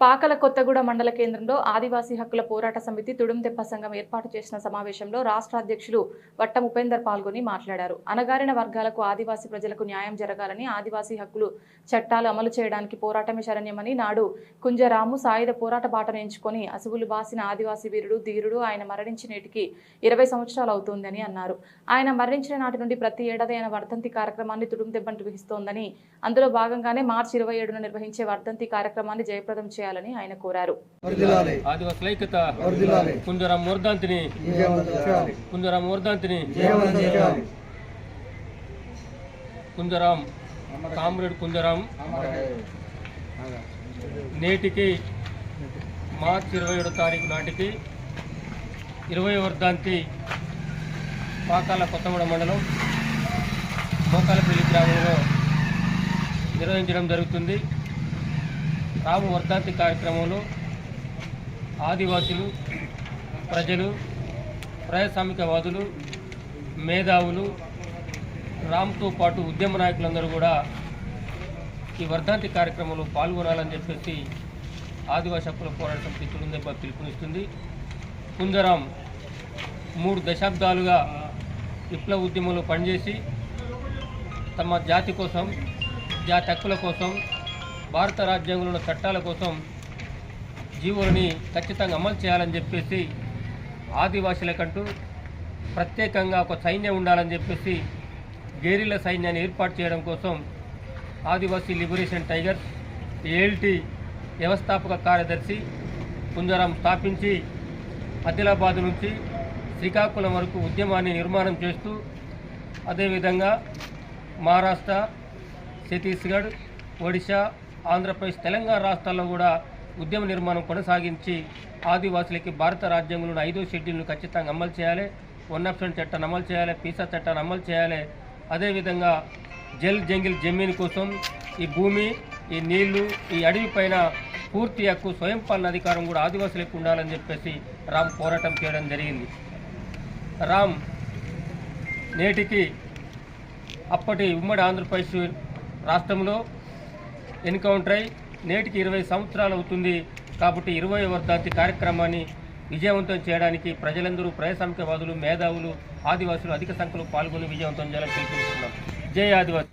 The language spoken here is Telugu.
పాకల కొత్తగూడ మండల కేంద్రంలో ఆదివాసీ హక్కుల పోరాట సమితి తుడుంతెప్ప సంఘం ఏర్పాటు చేసిన సమావేశంలో రాష్ట్ర అధ్యక్షులు వట్టం ఉపేందర్ పాల్గొని మాట్లాడారు. అనగారిన వర్గాలకు ఆదివాసీ ప్రజలకు న్యాయం జరగాలని ఆదివాసీ హక్కులు చట్టాలు అమలు చేయడానికి పోరాటమే శరణ్యమని నాడు కుంజరాము సాయుధ పోరాట బాటను ఎంచుకొని అసువులు బాసిన ఆదివాసీ వీరుడు ధీరుడు ఆయన మరణించి నేటికి ఇరవై సంవత్సరాలు అవుతోందని అన్నారు. ఆయన మరణించిన నాటి నుండి ప్రతి ఏడాది ఆయన వర్ధంతి కార్యక్రమాన్ని తుడుందెబ్బ నిర్వహిస్తోందని అందులో భాగంగానే మార్చి ఇరవై ఏడున నిర్వహించే వర్ధంతి కార్యక్రమాన్ని జయప్రదం చేయాలని ఆయన కోరారు. ఆదివాసుల ఐక్యత. కుంజరం కుంజరం కుంజరాం కామ్రేడ్ కుంజరాం నేటికి మార్చి ఇరవై ఏడో తారీఖు నాటికి ఇరవై వర్ధంతి పాకాల కొత్తగూడ మండలం మోకాలపల్లి గ్రామంలో నిర్వహించడం జరుగుతుంది. రాము వర్ధంతి కార్యక్రమంలో ఆదివాసులు ప్రజలు ప్రజాస్వామికవాదులు మేధావులు రామ్తో పాటు ఉద్యమ నాయకులందరూ కూడా ఈ వర్ధంతి కార్యక్రమంలో పాల్గొనాలని చెప్పేసి ఆదివాసీ హక్కుల పోరాట సమితి తుడుందెబ్బ పిలుపునిస్తుంది. కుందరాం మూడు దశాబ్దాలుగా విప్లవ ఉద్యమంలో పనిచేసి తమ జాతి కోసం జాతి హక్కుల కోసం భారత రాజ్యాంగంలో చట్టాల కోసం జీవులని ఖచ్చితంగా అమలు చేయాలని చెప్పేసి ఆదివాసీలకంటూ ప్రత్యేకంగా ఒక సైన్యం ఉండాలని చెప్పేసి గేరిల సైన్యాన్ని ఏర్పాటు చేయడం కోసం ఆదివాసీ లిబరేషన్ టైగర్స్ ఏఎల్టీ వ్యవస్థాపక కార్యదర్శి కుంజరాం స్థాపించి ఆదిలాబాద్ నుంచి శ్రీకాకుళం వరకు ఉద్యమాన్ని నిర్మాణం చేస్తూ అదేవిధంగా మహారాష్ట్ర ఛత్తీస్గఢ్ ఒడిశా ఆంధ్రప్రదేశ్ తెలంగాణ రాష్ట్రాల్లో కూడా ఉద్యమ నిర్మాణం కొనసాగించి ఆదివాసులకి భారత రాజ్యాంగంలోని ఐదో షెడ్యూల్ను ఖచ్చితంగా అమలు చేయాలి. వన్ ఆప్షన్ చట్టాన్ని అమలు చేయాలి. పీసా చట్టాన్ని అమలు చేయాలి. అదేవిధంగా జల్ జంగిల్ జమీన్ కోసం ఈ భూమి ఈ నీళ్ళు ఈ అడవి పైన పూర్తి హక్కు స్వయం పాలన అధికారం కూడా ఆదివాసులకు ఉండాలని చెప్పేసి రామ్ పోరాటం చేయడం జరిగింది. రామ్ నేటికి అప్పటి ఉమ్మడి ఆంధ్రప్రదేశ్ రాష్ట్రంలో ఎన్కౌంటర్ అయి నేటికి ఇరవై సంవత్సరాలు అవుతుంది. కాబట్టి ఇరవై వర్ధాంతి కార్యక్రమాన్ని విజయవంతం చేయడానికి ప్రజలందరూ ప్రజాస్వామికవాదులు మేధావులు ఆదివాసులు అధిక సంఖ్యలో పాల్గొని విజయవంతం చేయాలని పిలుపునిస్తున్నాం. జై ఆదివాసి.